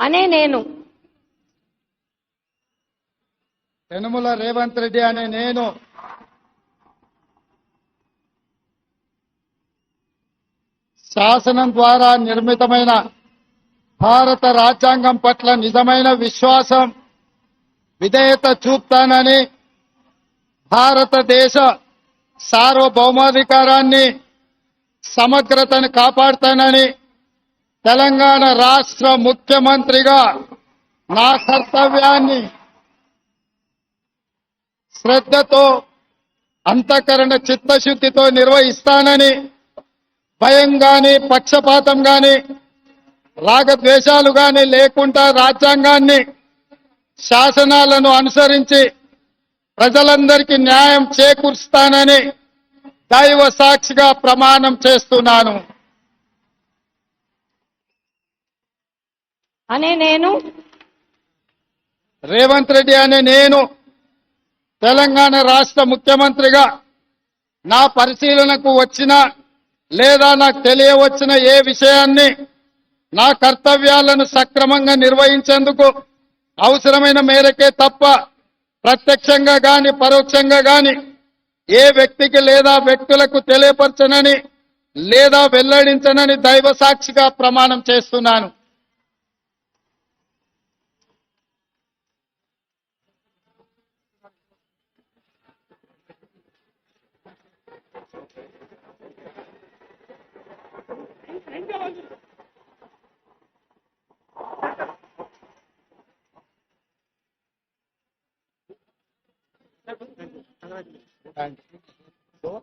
అనే నేను. యనుమల రేవంత్ రెడ్డి అనే నేను. శాసనం ద్వారా నిర్మితమైన భారత రాజ్యాంగం పట్ల నిజమైన విశ్వాసం విధేయత చూపుతానని భారతదేశ సార్వభౌమాధికారాన్ని సమగ్రతను కాపాడుతానని తెలంగాణ రాష్ట్ర ముఖ్యమంత్రిగా నా కర్తవ్యాన్ని శ్రద్ధతో అంతఃకరణ చిత్తశుద్ధితో నిర్వహిస్తానని భయం గాని పక్షపాతం గాని రాగద్వేషాలు గాని లేకుండా రాజ్యాంగాన్ని శాసనాలను అనుసరించి ప్రజలందరికీ న్యాయం చేకూరుస్తానని దైవ సాక్షిగా ప్రమాణం చేస్తున్నాను. అనే నేను? రేవంత్ రెడ్డి అనే నేను తెలంగాణ రాష్ట్ర ముఖ్యమంత్రిగా నా పరిశీలనకు వచ్చిన లేదా నాకు తెలియవచ్చిన ఏ విషయాన్ని నా కర్తవ్యాలను సక్రమంగా నిర్వహించేందుకు అవసరమైన మేరకే తప్ప ప్రత్యక్షంగా గాని పరోక్షంగా గాని ఏ వ్యక్తికి లేదా వ్యక్తులకు తెలియపరచనని లేదా వెల్లడించనని దైవ సాక్షిగా ప్రమాణం చేస్తున్నాను. 상당하게 뭐?